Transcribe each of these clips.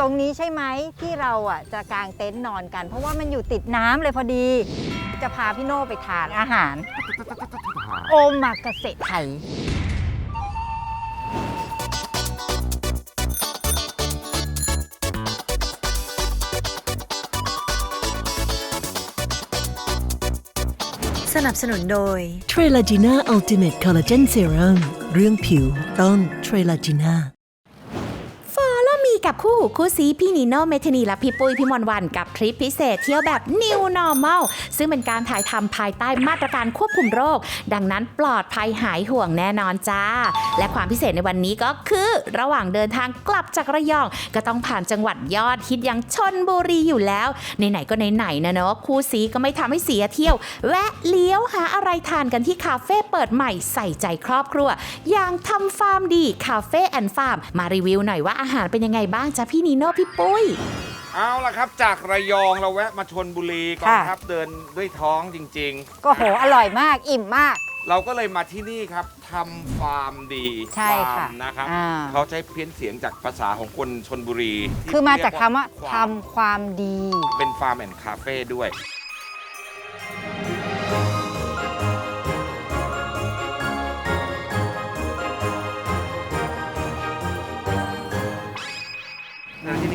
ตรงนี้ใช่ไหมที่เราอะจะกางเต็นท์นอนกัน เพราะว่ามันอยู่ติดน้ำเลยพอดี จะพาพี่โน่ไปทานอาหาร โอมากาเกษตรไทย สนับสนุนโดย เทรลาจีน่าอัลติเมทคอลลาเจนเซรั่มเรื่องผิวต้องเทรลาจีน่าแล้วมี กับคู่หูคู่ซีพี่นีโน่เมทนีและพี่ปุ้ยพี่มนวันกับทริปพิเศษเที่ยวแบบ New Normal ซึ่งเป็นการถ่ายทำภายใต้มาตรการควบคุมโรค ดังนั้นปลอดภัยหายห่วงแน่นอนจ้า และความพิเศษในวันนี้ก็คือระหว่างเดินทางกลับจากระยอง ก็ต้องผ่านจังหวัดยอดฮิตอย่างชนบุรีอยู่แล้วไหนๆก็ไหนๆนะเนาะคู่ซีก็ไม่ทำให้เสียเที่ยว แวะเลี้ยวหาอะไรทานกันที่คาเฟ่เปิดใหม่ใส่ใจครอบครัว อย่างทำฟาร์มดีคาเฟ่แอนฟาร์มมารีวิวหน่อยว่าอาหารเป็นยังไงบ้างจ้ะพี่นีโน่พี่ปุ้ย เอาละครับ จากระยองเราแวะมาชนบุรีก่อนค่ะ ครับเดินด้วยท้องจริง ก็โห อร่อยมาก อิ่มมาก ๆ เราก็เลยมาที่นี่ครับทำฟาร์มดีใช่ฟาค่ะร์มนะครับอ่า เขาใช้เพี้ยนเสียงจากภาษาของคนชนบุรีที่คือมาจากคำว่าเรียกทำความดี เป็นฟาร์มแอนด์คาเฟ่ด้วย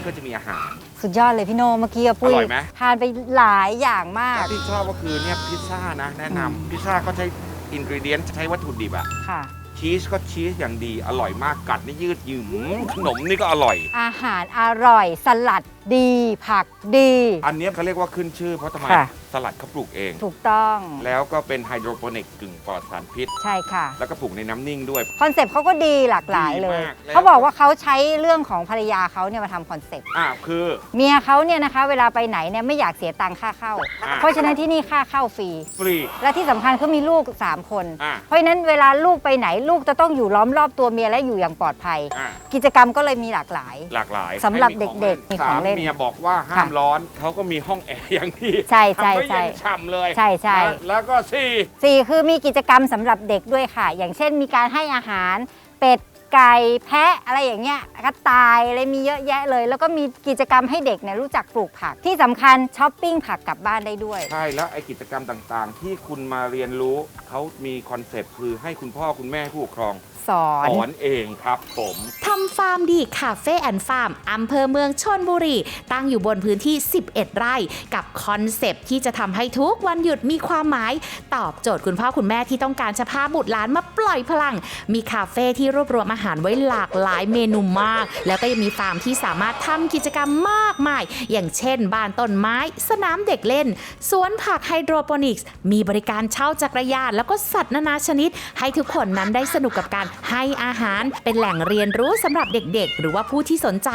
นี่ก็จะมีอาหาร สุดยอดเลยพี่โนเมื่อกี้อะปุ้ยอร่อยไหม ทานไปหลายอย่างมาก ที่ชอบก็คือเนี่ยพิซซ่านะแนะนำพิซซ่าก็ใช้อินกรีเดียนใช้วัตถุดิบอะค่ะ ชีสก็ชีสอย่างดีอร่อยมากกัดนี่ยืดหยุ่มขนมนี่ก็อร่อย อาหารอร่อยสลัดดีผักดี อันเนี้ยเขาเรียกว่าขึ้นชื่อเพราะทำไมค่ะ สลัดเขาปลูกเอง ถูกต้องแล้วก็เป็นไฮโดรโปนิกกึ่งปลอดสารพิษ ใช่ค่ะ แล้วก็ปลูกในน้ำนิ่งด้วย คอนเซปต์เขาก็ดีหลากหลายเลย ดีมากแล้ว เขาบอกว่าเขาใช้เรื่องของภรรยาเขาเนี่ยมาทำคอนเซปต์ อ่าคือ เมียเขาเนี่ยนะคะ เวลาไปไหนเนี่ยไม่อยากเสียตังค่าเข้า อ่า เพราะฉะนั้นที่นี่ค่าเข้าฟรี ฟรี และที่สำคัญเขามีลูก 3 คน อ่า เพราะฉะนั้นเวลาลูกไปไหนลูกจะต้องอยู่ล้อมรอบตัวเมียและอยู่อย่างปลอดภัย อ่ากิจกรรมก็เลยมีหลากหลาย หลากหลายสำหรับให้มีเด็กๆมีของเล่นสามเมียบอกว่าห้ามค่ะร้อนเขาก็มีห้องแอร์อย่างดีใช่ใช่ทำห้ใช่เย็นฉ่ำเลยใช่ใช่นะแล้วก็สี่สี่คือมีกิจกรรมสำหรับเด็กด้วยค่ะ อย่างเช่นมีการให้อาหารเป็ดไก่แพะอะไรอย่างเงี้ยกระต่ายอะไรมีเยอะแยะเลย แล้วก็มีกิจกรรมให้เด็กเนี่ยรู้จักปลูกผักที่สำคัญช้อปปิ้งผักกลับบ้านได้ด้วย ใช่แล้วไอกิจกรรมต่างๆ ที่คุณมาเรียนรู้เขามีคอนเซปต์คือให้คุณพ่อคุณแม่ผู้ปกครอง สอน สอนเองครับผม ทำฟาร์มดีคาเฟ่แอนด์ฟาร์มอำเภอเมืองชนบุรี ตั้งอยู่บนพื้นที่ 11 ไร่ กับคอนเซปต์ที่จะทำให้ทุกวันหยุดมีความหมาย ตอบโจทย์คุณพ่อคุณแม่ที่ต้องการจะพาบุตรหลานมาปล่อยพลัง มีคาเฟ่ที่รวบรวมอาหารไว้หลากหลายเมนูมาก แล้วก็ยังมีฟาร์มที่สามารถทำกิจกรรมมากมาย อย่างเช่นบ้านต้นไม้ สนามเด็กเล่น สวนผักไฮโดรโปนิกส์ มีบริการเช่าจักรยาน แล้วก็สัตว์นานาชนิด ให้ทุกคนนั้นได้สนุกกับการให้อาหารเป็นแหล่งเรียนรู้สำหรับเด็กๆ หรือว่าผู้ที่สนใจ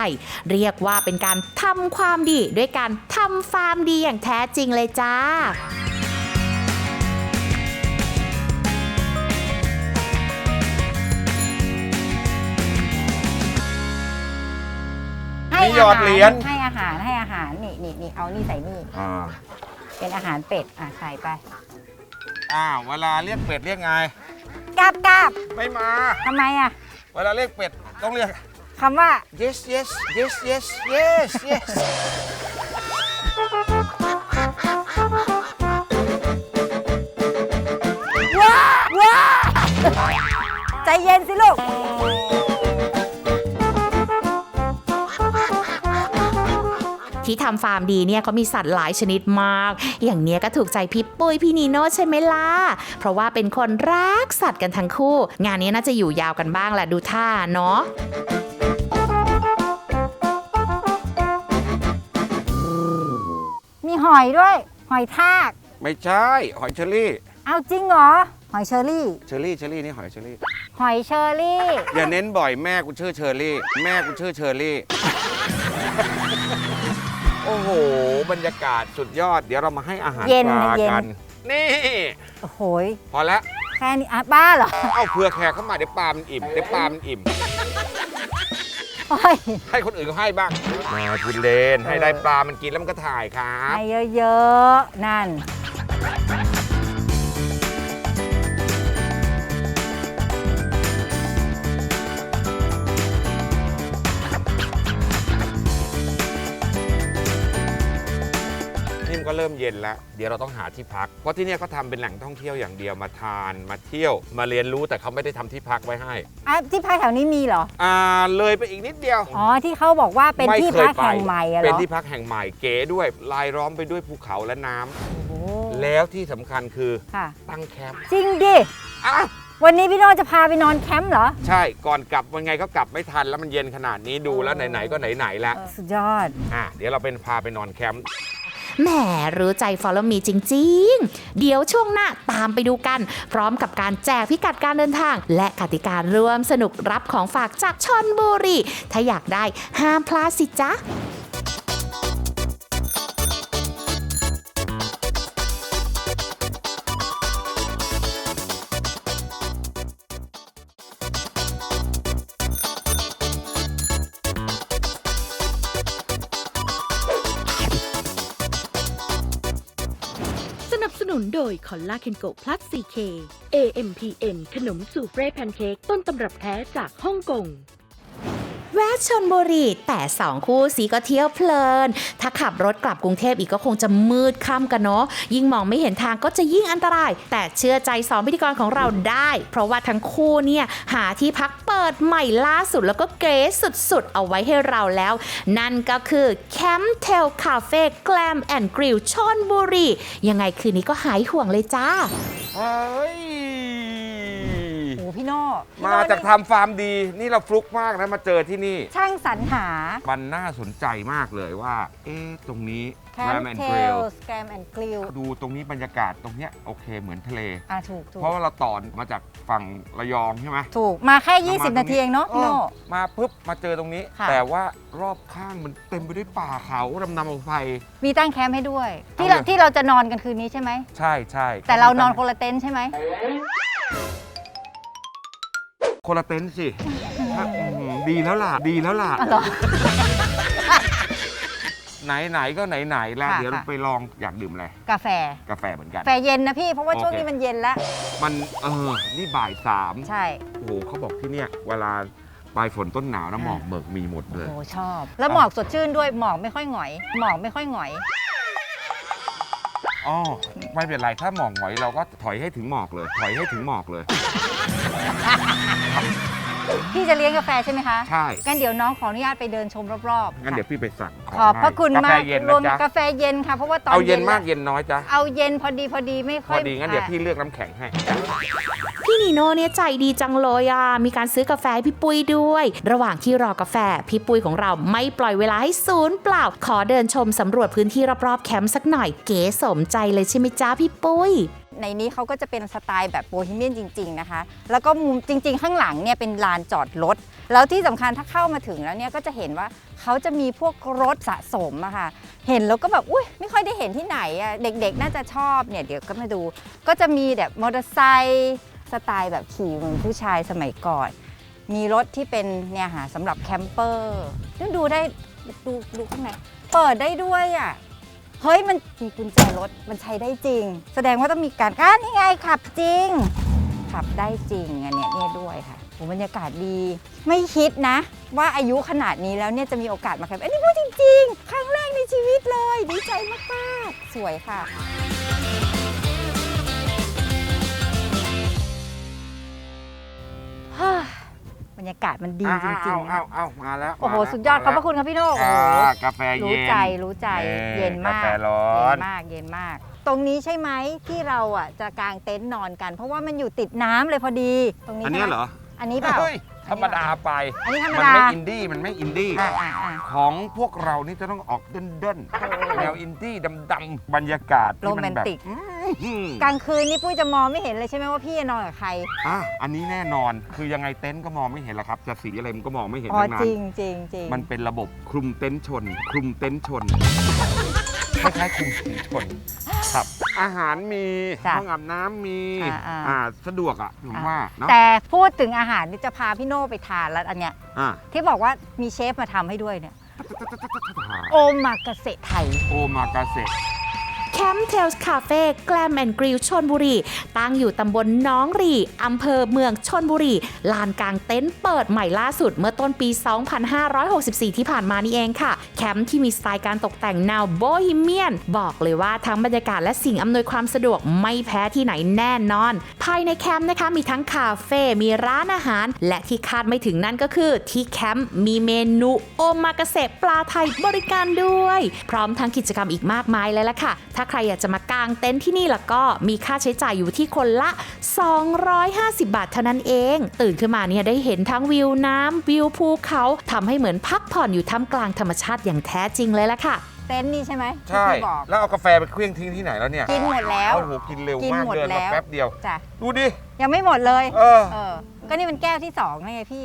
เรียกว่าเป็นการทำความดีด้วยการทำฟาร์มดีอย่างแท้จริงเลยจ้าให้มีหยอดเหรียญให้อาหารให้อาหารนี่นี่นี่เอานี่ใส่นี่อ่าเป็นอาหารเป็ดอะใส่ไป อ้าวเวลาเรียกเป็ดเรียกไง กราบกราบไม่มา ทำไมอะเวลาเรียกเป็ดต้องเรียก คำว่า yes yes yes yes yes yes ว้าว้าใจเย็นสิลูก ที่ทำฟาร์มดีเนี่ยเขามีสัตว์หลายชนิดมาก อย่างเนี้ยก็ถูกใจพี่ปุ้ยพี่นีโน่ใช่ไหมล่ะ เพราะว่าเป็นคนรักสัตว์กันทั้งคู่ งานนี้น่าจะอยู่ยาวกันบ้างแหละดูท่าเนาะมีหอยด้วย หอยทาก ไม่ใช่ หอยเชอรี่เอาจริงเหรอ หอยเชอรี่ เชอรี่เชอรี่นี่หอยเชอรี่ หอยเชอรี่ อย่าเน้นบ่อยแม่กูชื่อเชอรี่ แม่กูชื่อเชอรี่ โอ้โห บรรยากาศสุดยอด เดี๋ยวเรามาให้อาหารเย็นปลาเย็น กัน นี่ โอ้โหยพอแล้วแค่นี้อะบ้าเหรอเอาเผื่อแขกเข้ามาเดี๋ยวปลามันอิ่มเดี๋ยวปลามันอิ่ม โอ้ยให้คนอื่นเขาให้บ้างมาพูดเลนให้ได้ปลามันกินแล้วมันก็ถ่ายครับ ให้เยอะๆ นั่นน เริ่มเย็นแล้ว เดี๋ยวเราต้องหาที่พัก เพราะที่เนี่ยเขาทำเป็นแหล่งท่องเที่ยวอย่างเดียวมาทานมาเที่ยวมาเรียนรู้แต่เขาไม่ได้ทำที่พักไว้ให้อะที่พักแถวนี้มีเหรอ อ่าเลยไปอีกนิดเดียวอ๋อ ที่เขาบอกว่าเป็นที่พักแห่งใหม่อะเหรเป็นอที่พักแห่งใหม่เก๋ด้วยลายล้อมไปด้วยภูเขาและน้ำโอ้แล้วที่สำคัญคือค่ะ ตั้งแคมป์จริงดิ อะ วันนี้พี่โน่จะพาไปนอนแคมป์เหรอ ใช่ ก่อนกลับวันไงก็กลับไม่ทันแล้วมันเย็นขนาดนี้ดูแล้วไหนๆก็ไหนๆแล้ว สุดยอด อะเดี๋ยวเราเป็นพาไปนอนแคมป์ แหมรู้ใจ Follow Me จริง ๆ เดี๋ยวช่วงหน้าตามไปดูกัน พร้อมกับการแจกพิกัดการเดินทาง และกติการร่วมสนุกรับของฝากจากชนบุรี ถ้าอยากได้ห้ามพลาดสิจ๊ะ โดยคอลลาเคนโกพลัส 4K AMPM ขนมสูเฟรแพนเค้กต้นตำรับแท้จากฮ่องกง แวะชนบุรีแต่สองคู่สีก็เที่ยวเพลิน ถ้าขับรถกลับกรุงเทพอีกก็คงจะมืดค่ำกันเนาะยิ่งมองไม่เห็นทางก็จะยิ่งอันตราย แต่เชื่อใจสองพิธีกรของเราได้ เพราะว่าทั้งคู่เนี่ยหาที่พักเปิดใหม่ล่าสุดแล้วก็เก๋สุดๆ เอาไว้ให้เราแล้ว นั่นก็คือแคมป์เทลคาเฟ่แกลมแอนด์กริลชนบุรียังไงคืนนี้ก็หายห่วงเลยจ้าเฮ้ย โอ้พี่โน่พี่มาโน่จากทำฟาร์มดี นี่เราฟลุกมากนะมาเจอที่นี่ ช่างสรรหา มันน่าสนใจมากเลยว่า เอ๊ะ ตรงนี้แคแรมมแอนเทเกรลลสแกมแอนด์กลิวดูตรงนี้บรรยากาศตรงเนี้ยโอเคเหมือนทะเล อะ ถูกถูกเพราะว่าเราต่อมาจากฝั่งระยองใช่ไหมถูก มาแค่เราม20 นาทีเองเนาะพี่โน่ออมาปุ๊บ มาเจอตรงนี้ค่ะแต่ว่ารอบข้างมันเต็มไปด้วยป่าเขาลำนำเอาไฟ มีตั้งแคมป์ให้ด้วย ที่เอาเราเลยที่เราจะนอนกันคืนนี้ใช่ไหม ใช่ใช่แต่เรานอนคนละเต็นท์ใช่ไหม คนละเต็นท์สิถ้าอื้อหือดีแล้วล่ะ ดีแล้วล่ะ อ๋อเหรอ ไหนไหนๆก็ไหนไหนๆแล้วค่ะ เดี๋ยวค่ะไปลองอยากดื่มอะไรกาแฟ กาแฟเหมือนกัน แฟเย็นนะพี่ เพราะว่าช่วงโอเคนี้มันเย็นแล้ว มันเออ นี่บ่ายสามใช่ โอ้โหเขาบอกที่เนี่ย เวลาปลายฝนต้นหนาวนะอ่า หมอกเบิกมีหมดเลย โอ้ชอบ แล้วหมอกสดชื่นด้วย หมอกไม่ค่อยหงอย หมอกไม่ค่อยหงอย อ๋อไม่เป็นไรถ้าหมอกหงอยเราก็ถอยให้ถึงหมอกเลย ถอยให้ถึงหมอกเลย พี่จะเลี้ยงกาแฟใช่ไหมคะใช่ งั้นเดี๋ยวน้องขออนุญาตไปเดินชมรอบๆงั้นเดี๋ยวพี่ไปสั่งขขอบพระคุณให้กาแฟมากเย็นรวนะมจ๊ะกาแฟเย็นค่ะเพราะว่าตอนเอาเย็นมากแล้วเย็นน้อยจ๊ะเอาเย็นพอดีพอดีไม่พค่ออยดีงั้นเดี๋ยวอะพี่เลือกน้ำแข็งให้พี่นีโน่เนี่ยใจดีจังเลยอะมีการซื้อกาแฟให้พี่ปุ้ยด้วย ระหว่างที่รอกาแฟพี่ปุ้ยของเราไม่ปล่อยเวลาให้ศูนย์เปล่า ขอเดินชมสำรวจพื้นที่รอบๆแคมป์สักหน่อยเก๋สมใจเลยใช่ไหมจ้าพี่ปุ้ย ในนี้เขาก็จะเป็นสไตล์แบบโบฮีเมียนจริง ๆ นะคะ แล้วก็มุมจริง ๆ ข้างหลังเนี่ยเป็นลานจอดรถ แล้วที่สำคัญถ้าเข้ามาถึงแล้วเนี่ยก็จะเห็นว่าเขาจะมีพวกรถสะสมอะค่ะ เห็นแล้วก็แบบอุ้ยไม่ค่อยได้เห็นที่ไหนอะเด็กๆ น่าจะชอบเนี่ยเดี๋ยวก็มาดู ก็จะมีแบบมอเตอร์ไซค์สไตล์แบบขี่เหมือนผู้ชายสมัยก่อน มีรถที่เป็นเนี่ยค่ะสำหรับแคมเปอร์ดูดูได้ดูดูข้างในเปิดได้ด้วยอะ เฮ้ยมันมีกุญแจรถมันใช้ได้จริง แสดงว่าต้องมีการอ่านี่ไงขับจริง ขับได้จริงอันเนี้ยเนี่ยด้วยค่ะโหบรรยากาศดี ไม่คิดนะ ว่าอายุขนาดนี้แล้วเนี่ยจะมีโอกาสมาแคมป์อันนี้พูดจริง ๆ ครั้งแรกในชีวิตเลย ดีใจมากๆ สวยค่ะ ฮ่า บรรยากาศมันดีจริงเอาเอาเอามาแล้วๆโอ้โห มาแล้วสุดยอดขอบพระมาคุณครับพี่โน่แล้วโอ้โหอ่ากาแฟเย็นรู้ใจรู้ใจเเย็นมากกาแฟร้อนเย็นมากเย็นมาก ตรงนี้ใช่ไหมที่เราอะจะกางเต็นท์นอนกัน เพราะว่ามันอยู่ติดน้ำเลยพอดีตรงนี้อันเนี้ยใช่ไมเหรออันนี้เปล่า เฮ้ย ธรรมดาไป อันนี้ธรรมมันดา ไม่อินดี้ มันไม่อินดี้ อ่าอ่าอ่าของพวกเรานี่จะต้องออกเด่นๆแนวอินดี้ดำๆบรรยากาศที่โรแมมันนแบบติก อืมกลางคืนนี่ปุ้ยจะมองไม่เห็นเลยใช่ไหมว่าพี่จะนอนกับใคร อะอันนี้แน่นอนคือยังไงเต็นท์ก็มองไม่เห็นแล้วครับ จะสีอะไรมันก็มองไม่เห็นอ๋อทั้งนั้จนริงจริงจริงมันเป็นระบบคลุมเต็นท์ชน คลุมเต็นท์ชน คล้ายๆคลุมสีชนครับ อาหารมีจ้ะห้องอาบน้ำมีอ่าอ่า อ่าสะดวกอะผมว่าเนาะแต่พูดถึงอาหารนี่จะพาพี่โน่ไปทานแล้วอันเนี้ยอ่าที่บอกว่ามีเชฟมาทำให้ด้วยเนี่ย โอมากาเกษตรไทย โอมากาเสะ แค Camp Tales Cafe Glam and Grill ชนบุรี ตั้งอยู่ตำบลน้องรีอำเภอเมืองชนบุรี ลานกลางเต็นท์เปิดใหม่ล่าสุดเมื่อต้นปี 2564 ที่ผ่านมานี่เองค่ะ แคมป์ที่มีสไตล์การตกแต่งแนวโบฮีเมียน บอกเลยว่าทั้งบรรยากาศและสิ่งอำนวยความสะดวกไม่แพ้ที่ไหนแน่นอน ภายในแคมป์นะคะ มีทั้งคาเฟ่ มีร้านอาหาร และที่คาดไม่ถึงนั่นก็คือที่แคมป์มีเมนูโอมากาเสะปลาไทยบริการด้วย พร้อมทั้งกิจกรรมอีกมากมายเลยล่ะค่ะถ้าใครอยากจะมากางเต็นท์ที่นี่แล้วก็มีค่าใช้จ่ายอยู่ที่คนละ 250 บาทเท่านั้นเอง ตื่นขึ้นมาเนี่ยได้เห็นทั้งวิวน้ำวิวภูเขาทำให้เหมือนพักผ่อนอยู่ท่ามกลางธรรมชาติอย่างแท้จริงเลยล่ะค่ะ เต็นท์นี่ใช่ไหมที่ใช่ พี่บอก แล้วเอากาแฟไปเครื่องทิ้งที่ไหนแล้วเนี่ยกินหมดแล้วโอ้โหกินเร็วกินมากหมดเดินแล้มาว แป๊บเดียว จ้ะดูดิ ยังไม่หมดเลย เออ เออ ก็นี่เป็นแก้วที่สองไงพี่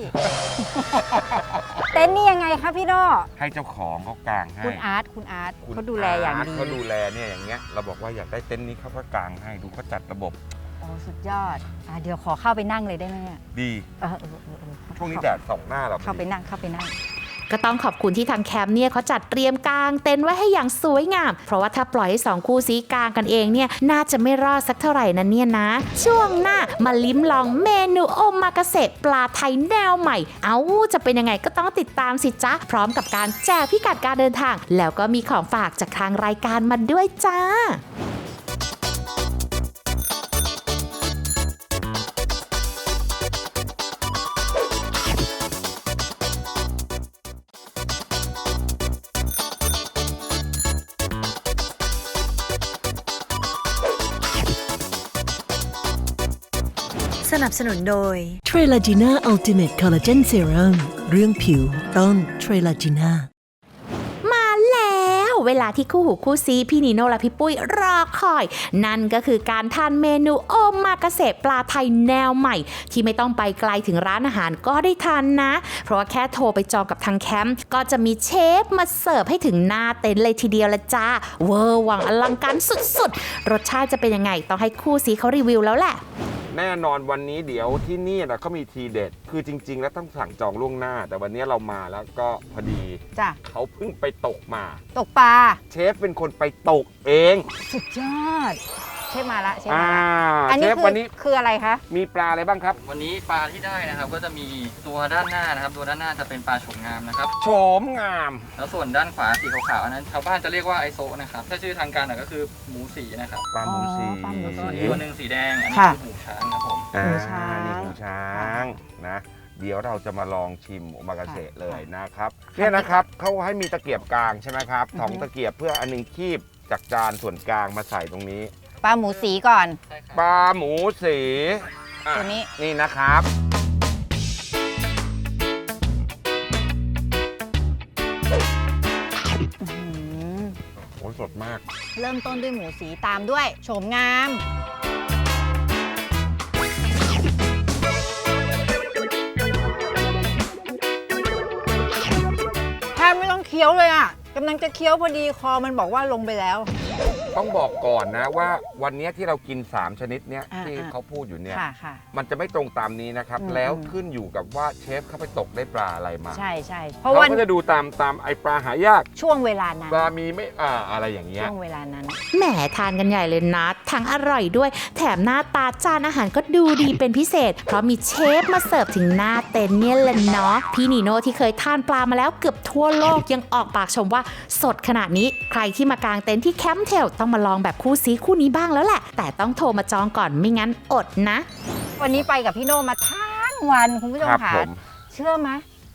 เต็นท์นี่ยังไงคะพี่โน่ให้เจ้าของเขากางให้คุณอาร์ตคุณอาร์ตคุณเขาดูแลอย่างดีเขาดูแลเนี่ยอย่างเงี้ย เราบอกว่าอยากได้เต็นท์นี้เขาก็กางให้ ดูเขาจัดระบบโอ้สุดยอดอะเดี๋ยวขอเข้าไปนั่งเลยได้ไหมเนี่ยดี เออเออเออเออช่วงนี้แดดส่องหน้าเราพอดี เข้าไปนั่งเข้าไปนั่ง ก็ต้องขอบคุณที่ทางแคมป์เนี่ยเขาจัดเตรียมกางเต็นท์ไว้ให้อย่างสวยงาม เพราะว่าถ้าปล่อยให้สองคู่ซีกางกันเองเนี่ยน่าจะไม่รอดสักเท่าไหร่นะเนี่ยนะ ช่วงหน้ามาลิ้มลองเมนูโอมากาเสะปลาไทยแนวใหม่ เอาจะเป็นยังไงก็ต้องติดตามสิจ๊ะพร้อมกับการแจกพิกัดการเดินทาง แล้วก็มีของฝากจากทางรายการมาด้วยจ้า บสนุนโดยเทรลาจีน่าอัลติเมทคอลลาเจนเซรั่มเรื่องผิวต้องเทรลาจีน่า เวลาที่คู่หูคู่ซีพี่นีโน่และพี่ปุ้ยรอคอย นั่นก็คือการทานเมนูโอมากาเสะปลาไทยแนวใหม่ ที่ไม่ต้องไปไกลถึงร้านอาหารก็ได้ทานนะ เพราะว่าแค่โทรไปจองกับทางแคมป์ก็จะมีเชฟมาเสิร์ฟให้ถึงหน้าเต็นท์เลยทีเดียวละจ้าเวอร์วังอลังการสุดๆ รสชาติจะเป็นยังไงต้องให้คู่ซีเขารีวิวแล้วแหละแน่นอนวันนี้เดี๋ยวที่นี่นะเขามีทีเด็ด คือจริง ๆ แล้วต้องสั่งจองล่วงหน้า แต่วันนี้เรามาแล้วก็พอดีจ้ะเขาเพิ่งไปตกมา ตกปลาเชฟเป็นคนไปตกเอง สุดยอด เชฟมาละเชฟอ่ามาละอันเชนี้ฟคือวันนี้คืออะไรคะ มีปลาอะไรบ้างครับ วันนี้ปลาที่ได้นะครับก็จะมีตัวด้านหน้านะครับ ตัวด้านหน้าจะเป็นปลาโฉมงามนะครับ โฉมงาม แล้วส่วนด้านขวาสีขาวๆอันนั้นชาวบ้านจะเรียกว่าไอโซะนะครับ ถ้าชื่อทางการหน่อยก็คือหมูสีนะครับปลาหมูสีอ๋อปลาหมูแล้วก็สีอีกตัวหนึ่งสีแดงอันนี้ค่ะคือหูช้างครับผมอ่าหูช้าง นี่หูช้างนะ เดี๋ยวเราจะมาลองชิมโอมากาเสะค่ะเลยนะครับเนี่ยนะครับเขาให้มีตะเกียบกลางใช่ไหมครับอือฮึสองตะเกียบเพื่ออันหนึงคีบจากจานส่วนกลางมาใส่ตรงนี้ ปลาหมูสีก่อนใช่ครับปลาหมูสีอะตัวนี้ นี่นะครับอื้อหือโอ้ยสดมาก เริ่มต้นด้วยหมูสีตามด้วยโฉมงาม คี้ยวเลยอะกำลังจะเคี้ยวพอดีคอมันบอกว่าลงไปแล้ว ต้องบอกก่อนนะว่าวันนี้ที่เรากิน 3 ชนิดเนี้ยอ่าที่อ่า เขาพูดอยู่เนี่ย ค่ะค่ะ มันจะไม่ตรงตามนี้นะครับ อืม แล้วอืมขึ้นอยู่กับว่าเชฟเขาไปตกได้ปลาอะไรมาใช่ใช่เพเขาราะว่าก็จะดูตามตามไอปลาหายากช่วงเวลานั้นปลามีไม่อ่าอะไรอย่างเงี้ย ช่วงเวลานั้น แหมทานกันใหญ่เลยนะ ทั้งอร่อยด้วย แถมหน้าตาจานอาหารก็ดูดีเป็นพิเศษ เพราะมีเชฟมาเสิร์ฟถึงหน้าเต็นท์เนี่ยแหละเนาะพี่นีโน่ที่เคยทานปลามาแล้วเกือบทั่วโลกยังออกปากชมว่าสดขนาดนี้ ใครที่มากางเต็นท์ที่แคมป์เทลต้องมาลองแบบคู่ซีคู่นี้บ้างแล้วแหละ แต่ต้องโทรมาจองก่อนไม่งั้นอดนะ วันนี้ไปกับพี่โน่มาทั้งวันคุณผู้ชมครับค่ะผมเชื่อไหม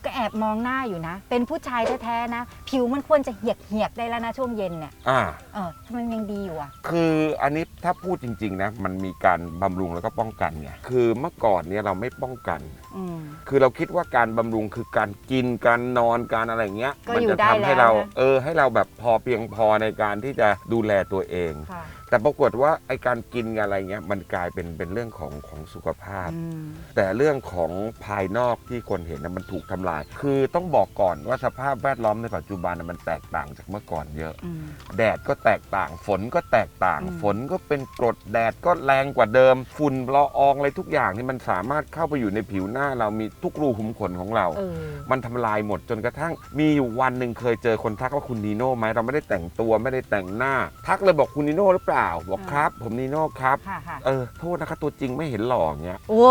ก็แอบมองหน้าอยู่นะ เป็นผู้ชายแท้ๆนะ ผิวมันควรจะเหียกเหียกๆได้แล้วนะช่วงเย็นเนี่ย อ่า เออทำไมมันยังดีอยู่อะ คืออันนี้ถ้าพูดจริงๆนะมันมีการบำรุงแล้วก็ป้องกันไงคือเมื่อก่อนเนี่ยเราไม่ป้องกัน อืม คือเราคิดว่าการบำรุงคือการกินการนอนการอะไรเงี้ยก็มัอยู่จะได้ทำให้แล้วเรานะ เออให้เราแบบพอเพียงพอในการที่จะดูแลตัวเอง ค่ะ แต่ปรากฏว่าไอการกินอะไรเงี้ยมันกลายเป็นเป็นเรื่องของของสุขภาพ อืมแต่เรื่องของภายนอกที่คนเห็นนะมันถูกทำลาย คือต้องบอกก่อนว่าสภาพแวดล้อมในปัจจุบันนะมันแตกต่างจากเมื่อก่อนเยอะ อืม แดดก็แตกต่าง ฝนก็แตกต่าง อืม ฝนก็เป็นกรด แดดก็แรงกว่าเดิม ฝุ่นละอองอะไรทุกอย่างนี่มันสามารถเข้าไปอยู่ในผิวหน้าเรามีทุกรูขุมขนของเรา เออ มันทำลายหมดจนกระทั่งมีอยู่วันหนึ่งเคยเจอคนทักว่าคุณนีโน่ไหมเราไม่ได้แต่งตัวไม่ได้แต่งหน้า ทักเลยบอกคุณนีโน่หรือเปล่าบอกอ่าครับ ผมนีโน่ครับ ค่ะค่ะเออโทษนะครับตัวจริงไม่เห็นหล่ออย่างเงี้ย โอ้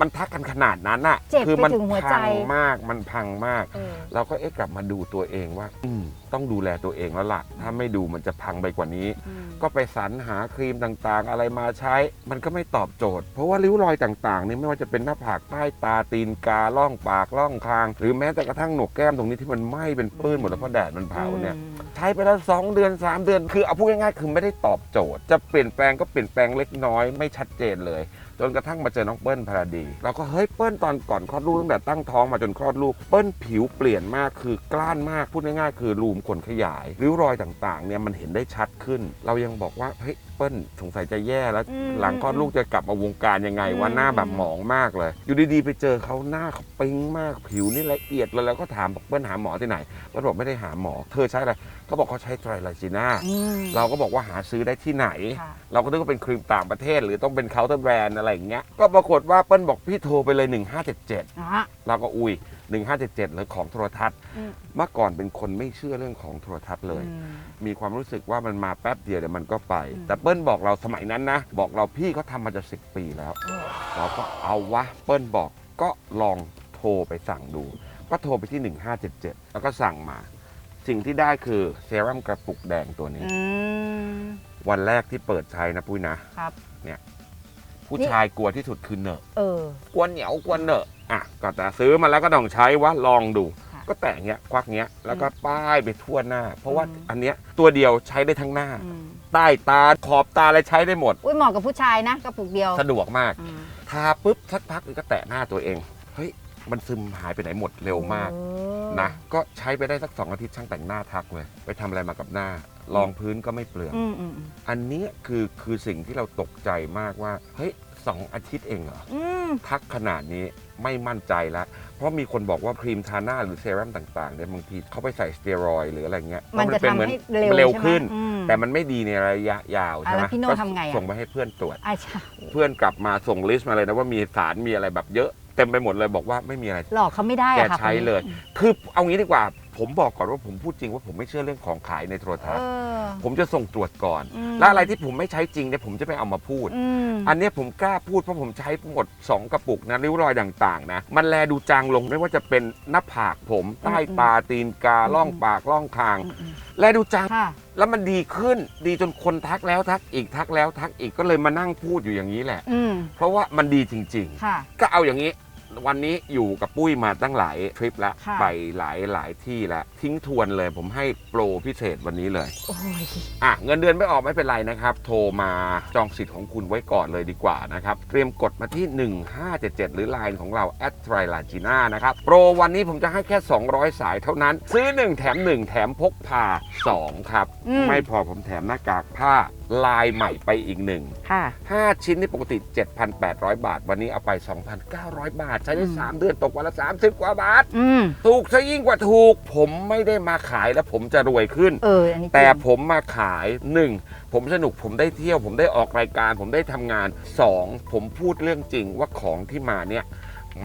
มันทักกันขนาดนั้นอะเจ็บคืไปมัถึงหัวใจ พังมากมันพังมาก เออ เราก็เอ๊ะกลับมาดูตัวเองว่า อืม ต้องดูแลตัวเองแล้วล่ะ ถ้าไม่ดูมันจะพังไปกว่านี้อืมก็ไปสรรหาครีมต่างๆ อะไรมาใช้ มันก็ไม่ตอบโจทย์ เพราะว่าริ้วรอยต่างๆนี่ไม่ว่าจะเป็นหน้าผากใต้ตาตีนกาล่องปากล่องคาง หรือแม้แต่กระทั่งหนวกแก้มตรงนี้ที่มันไหม้เป็นปื้นหมดแล้วเพราะแดดมันเผาเนี่ยใช้ไปแล้ว2เดือน 3 เดือน คือเอาพูดง่ายๆคือไม่ได้ตอบโจทย์ จะเปลี่ยนแปลงก็เปลี่ยนแปลงเล็กน้อยไม่ชัดเจนเลย จนกระทั่งมาเจอน้องเปิ้ลพาราดีเราก็เฮ้ยเปิ้ลตอนก่อนคลอดลูกตั้งแต่ตั้งท้องมาจนคลอดลูกเปิ้ลผิวเปลี่ยนมากคือกล้านมากพูดง่ายๆคือรูมขนขยายริ้วรอยต่างๆเนี่ยมันเห็นได้ชัดขึ้น เรายังบอกว่าเฮ้ย ปิ้ลสงสัยจะแย่แล้ว อืม หลังคลอดลูกจะกลับมาวงการยังไงอืมว่าหน้าแบบหมองมากเลย อยู่ดีๆไปเจอเขาหน้าเขาปิ๊งมากผิวนี่ละเอียดเลยแล้วก็ถามบอกเปิ้ลหาหมอที่ไหนเปิ้ลบอกไม่ได้หาหมอ เธอใช้อะไรเขาบอกเขาใช้ไตรไลซีน่า อืม เราก็บอกว่าหาซื้อได้ที่ไหน ค่ะ เราก็นึกว่าเป็นครีมต่างประเทศ หรือต้องเป็นเคาน์เตอร์แบรนด์อะไรอย่างเงี้ย ก็ปรากฏว่าเปิ้ลบอกพี่โทรไปเลย 1577 นะฮะ เราก็อุ้ย 1577เลยของโทรทัศน์อืมเมื่อก่อนเป็นคนไม่เชื่อเรื่องของโทรทัศน์เลยอืมมีความรู้สึกว่ามันมาแป๊บเดียวเดี๋ยวมันก็ไปอืมแต่เปิ้ลบอกเราสมัยนั้นนะ บอกเราพี่เขาทำมาจะสิปีแล้ว เราก็เอาวะ เปิ้ลบอกก็ลองโทรไปสั่งดู ก็โทรไปที่ 1577 แล้วก็สั่งมา สิ่งที่ได้คือเซรั่มกระปุกแดงตัวนี้อืมวันแรกที่เปิดใช้นะปุ้ยนะครับ ผู้ชายกลัวที่สุดคือเหนอะเออกลัวเหนียวกลัวเหนอะอะก็แต่ซื้อมาแล้วก็ต้องใช้วะลองดู ค่ะก็แต่งเงี้ยควักเงี้ยแล้วก็ป้ายไปทั่วหน้า เพราะว่าอืม อันเนี้ยตัวเดียวใช้ได้ทั้งหน้า อืมใต้ตาขอบตาอะไรใช้ได้หมด อุ้ยเหมาะกับผู้ชายนะกระปุกเดียวสะดวกมาก อืมทาปุ๊บสักพักนึงก็แตะหน้าตัวเอง เฮ้ย มันซึมหายไปไหนหมดเร็วมากเออนะ ก็ใช้ไปได้สักสองอาทิตย์ช่างแต่งหน้าทักเลย ไปทำอะไรมากับหน้า รองพื้นก็ไม่เปลือง อืมอืมอืมอันเนี้ยคือคือสิ่งที่เราตกใจมากว่า เฮ้ยสองอาทิตย์เองเหรอ อืม ทักขนาดนี้ไม่มั่นใจแล้วเพราะมีคนบอกว่าครีมทาหน้าหรือเซรั่มต่างๆเนี่ยบางทีเขาไปใส่สเตียรอยด์หรืออะไรเงี้ยมันจะเป็ทำเหมือนให้เร็วเร็วใช่ไหมขึ้น อืม แต่มันไม่ดีในระยะยาวอะใช่ไหมแล้วพี่โน่ก็ทำไงอะส่งไปให้เพื่อนตรวจอะใช่เพื่อนกลับมาส่งลิสต์มาเลยนะว่ามีสารมีอะไรแบบเยอะเต็มไปหมดเลยบอกว่าไม่มีอะไร หลอกเขาไม่ได้แกอะค่ะใช้เลย คือเอางี้ดีกว่าผมบอกก่อนว่าผมพูดจริงว่าผมไม่เชื่อเรื่องของขายในโทรทัศเอน์อผมจะส่งตรวจก่อน อืม และอะไรที่ผมไม่ใช้จริงเนี่ยผมจะไม่เอามาพูด อืม อันเนี้ยผมกล้าพูดเพราะผมใช้หมด 2 กระปุกนะริ้วรอยต่างๆนะ มันแลดูจางลงไม่ว่าจะเป็นหน้าผากผมใต้ตาตีนกาล่องปากล่องคาง อืมอืมแลดูจาง ค่ะ แล้วมันดีขึ้นดีจนคนทักแล้วทักอีกทักแล้วทักอีกก็เลยมานั่งพูดอยู่อย่างนี้แหละ อืม เพราะว่ามันดีจริงค่ะ ๆ ก็เอาอย่างนี้ วันนี้อยู่กับปุ้ยมาตั้งหลายทริปแล้วค่ะ ไปหลายหลายที่แล้วทิ้งทวนเลย ผมให้โปรพิเศษวันนี้เลย โอ้ย อะเงินเดือนไม่ออกไม่เป็นไรนะครับ โทรมาจองสิทธิ์ของคุณไว้ก่อนเลยดีกว่านะครับ เตรียมกดมาที่ 1577 หรือ Line ของเราแอดไทรลาจีน่านะครับ โปรวันนี้ผมจะให้แค่ 200 สายเท่านั้น ซื้อ 1 แถม 1 แถมพกพา 2 ครับ อืม ไม่พอผมแถมหน้ากากผ้า ลายใหม่ไปอีกหนึ่งค่ะ5ชิ้นนี่ปกติ 7,800 บาท วันนี้เอาไป 2,900 บาท ใช้ได้อืม3เดือนตกวันละ 30 กว่าบาท อืมถูกซะยิ่งกว่าถูก ผมไม่ได้มาขายแล้วผมจะรวยขึ้น เอออันนี้จริงแต่ผมมาขายหนึ่งผมสนุกผมได้เที่ยว ผมได้ออกรายการ ผมได้ทำงานสองผมพูดเรื่องจริงว่าของที่มาเนี่ย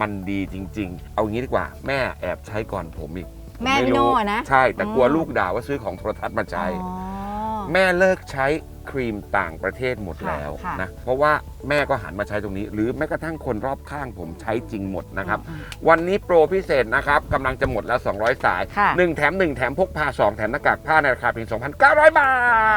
มันดีจริง ๆ เอางี้ดีกว่าแม่แอบใช้ก่อนผมอีกผแม่ไพี่โน่นะ ใช่แต่กลัวอืม ลูกด่าว่าซื้อของโทรทัศน์มาใช้ อ๋อ แม่เลิกใช้ ครีมต่างประเทศหมดค่ะแล้วค่ะ นะเพราะว่าแม่ก็หันมาใช้ตรงนี้ หรือแม้กระทั่งคนรอบข้างผมใช้จริงหมดนะครับอืมวันนี้โปรพิเศษนะครับกำลังจะหมดแล้ว 200 สาย ค่ะ 1 แถม 1 แถมพกพา 2 แถมหน้ากากผ้าในราคาเพียง 2,900 บา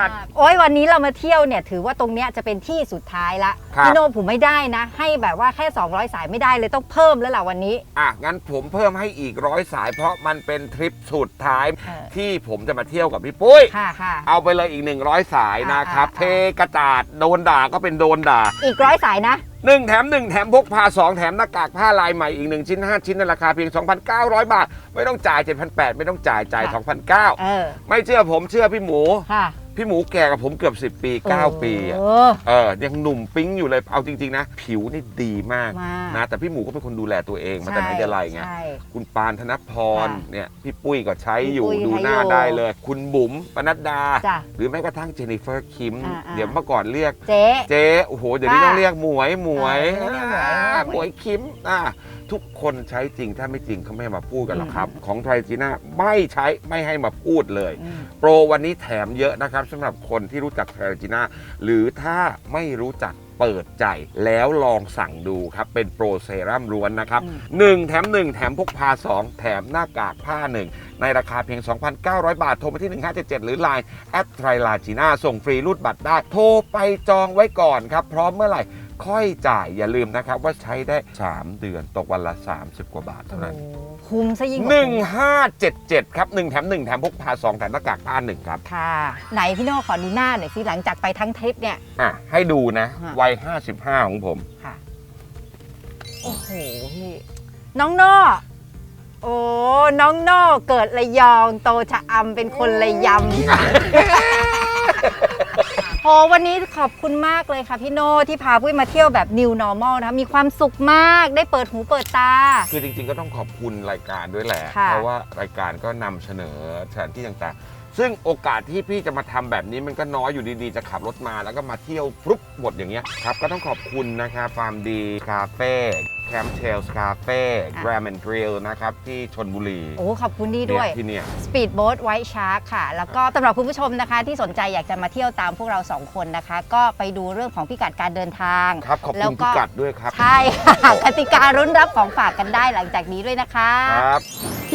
ท โอ้ยวันนี้เรามาเที่ยวเนี่ยถือว่าตรงเนี้ยจะเป็นที่สุดท้ายละครับ พี่โน่ผมไม่ได้นะ ให้แบบว่าแค่ 200 สายไม่ได้เลยต้องเพิ่มแล้วล่ะวันนี้ อะ งั้นผมเพิ่มให้อีกร้อยสาย เพราะมันเป็นทริปสุดท้ายเออ ที่ผมจะมาเที่ยวกับพี่ปุ้ย ค่ะค่ะ เอาไปเลยอีก 100 สายนะครับ อ่าอ่า เทกระจาดโดนด่าก็เป็นโดนด่า อีกร้อยสายนะ 1 แถม 1 แถมพกพา 2 แถมหน้ากากผ้าลายใหม่อีก 1 ชิ้น 5 ชิ้นในราคาเพียง 2,900 บาท ไม่ต้องจ่าย 7,800 ไม่ต้องจ่ายจ่าย ค่ะ 2,900 เออ ไม่เชื่อผมเชื่อพี่หมู ค่ะ พี่หมูแก่กับผมเกือบ 10 ปี 9 ปีอะเออ เออยังหนุ่มปิ๊งอยู่เลยเอาจริง ๆ นะ ผิวนี่ดีมากมากนะแต่พี่หมูก็เป็นคนดูแลตัวเองมาแต่ไหนแต่ไรไงใช่ คุณปานธนพรค่ะเนี่ยพี่ปุ้ยก็ใช้อยู่พี่ปุ้ยดูหน้าใช้อยู่ได้เลย คุณบุ๋มปนัดดา จ้ะหรือแม้กระทั่งเจนนิเฟอร์คิม อ่าๆ เดี๋ยวเมื่อก่อนเรียก เจ๊ เจ๊โอ้โหเดี๋ยวนี้ค่ะต้องเรียกหมวยหมวยเออเรียกหมวย อ่าหหมมวยวยคิมอ่า ทุกคนใช้จริง ถ้าไม่จริงเขาไม่มาพูดกันหรอกครับ ของไทรจีน่าไม่ใช้ไม่ให้มาพูดเลยอืมโปรวันนี้แถมเยอะนะครับสำหรับคนที่รู้จักไทรจีน่าหรือถ้าไม่รู้จักเปิดใจแล้วลองสั่งดูครับ เป็นโปรเซรั่มล้วนนะครับ 1 แถม 1 แถมพกพา 2 แถมหน้ากากผ้า 1 ในราคาเพียง 2,900 บาท โทรมาที่ 1577 หรือ Line แอดไทรลาจีน่าส่งฟรีรูดบัตรได้ โทรไปจองไว้ก่อนครับ พร้อมเมื่อไหร่ ค่อยจ่ายอย่าลืมนะครับว่าใช้ได้ 3 เดือนตกวันละ 30 กว่าบาทเท่านั้น คุ้มซะยิ่งกว่า1577 ครับ 1 แถม 1 แถมพกพา 2 แถมหน้ากากผ้า1 ครับ ค่ะ ไหนพี่โน่ขอดูหน้าหน่อยสิหลังจากไปทั้งทริปเนี่ย อะ ให้ดูนะ ฮะ วัย 55 ของผม ค่ะ โอ้โหพี่น้องโน่โอ้น้องโน่เกิดระยอง โตชะอำเป็นคนระยำ โหวันนี้ขอบคุณมากเลยค่ะพี่โน่ที่พาปุ้ยมาเที่ยวแบบ new normal นะคะมีความสุขมากได้เปิดหูเปิดตา คือจริงๆก็ต้องขอบคุณรายการด้วยแหละ ค่ะเพราะว่ารายการก็นำเสนอสถานที่ต่างๆ ซึ่งโอกาสที่พี่จะมาทำแบบนี้มันก็น้อยอยู่ดีๆ จะขับรถมาแล้วก็มาเที่ยวฟลุ๊บหมดอย่างเงี้ยครับ ก็ต้องขอบคุณนะครับฟาร์มดีคาเฟ่แคมเทลส์คาเฟ่แกรมแอนด์กริลนะครับ ที่ชนบุรี โอ้ ขอบคุณนี่ด้วยเนี่ยที่เนี่ย Speed Boat White Shark ค่ะ แล้วก็สำหรับคุณผู้ชมนะคะ ที่สนใจอยากจะมาเที่ยวตามพวกเราสองคนนะคะ ก็ไปดูเรื่องของพิกัดการเดินทางครับขอบแล้คุวณก็พิกัดด้วยครับ ใช่ค่ะกติการุ้นรับของฝากกันได้หลังจากนี้ด้วยนะคะครับ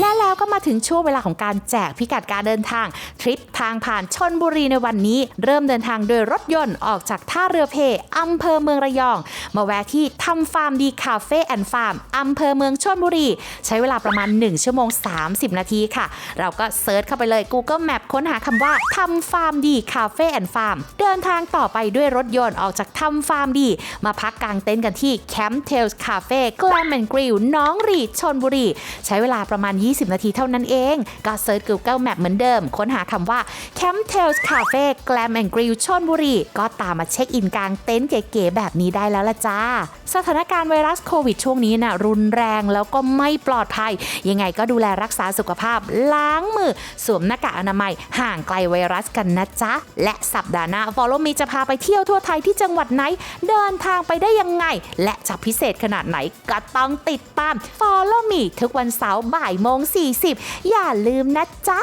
และแล้วก็มาถึงช่วงเวลาของการแจกพิกัดการเดินทาง ทริปทางผ่านชนบุรีในวันนี้ เริ่มเดินทางโดยรถยนต์ออกจากท่าเรือเพอำเภอเมืองระยอง มาแวะที่ทำฟาร์มดีคาเฟ่แอนด์ฟาร์มอำเภอเมืองชนบุรี ใช้เวลาประมาณ 1 ชั่วโมง 30 นาทีค่ะ เราก็เซิร์ชเข้าไปเลย Google Map ค้นหาคำว่าทำฟาร์มดีคาเฟ่แอนด์ฟาร์มเดินทางต่อไปด้วยรถยนต์ออกจากทำฟาร์มดี มาพักกางเต็นท์กันที่แคมป์เทลส์คาเฟ่แกลมแอนกริลน้องรีชนบุรี ใช้เวลาประมาณ20 นาทีเท่านั้นเอง ก็เซิร์ช Google Map เหมือนเดิม ค้นหาคำว่า Camp Tales Cafe Glam and Grill ชนบุรี ก็ตามมาเช็คอินกลางเต็นท์เก๋ๆแบบนี้ได้แล้วละจ้า สถานการณ์ไวรัสโควิดช่วงนี้นะ่ะรุนแรงแล้วก็ไม่ปลอดภัย ยังไงก็ดูแลรักษาสุขภาพ ล้างมือ สวมหน้ากากอนามัย ห่างไกลไวรัสกันนะจ๊ะ และสัปดาห์หน้า Follow Me จะพาไปเที่ยวทั่วไทยที่จังหวัดไหน เดินทางไปได้ยังไง และจะพิเศษขนาดไหนก็ต้องติดตาม Follow Me ทุกวันเสาร์บ่ายโมง 40 อย่าลืมนะจ๊ะ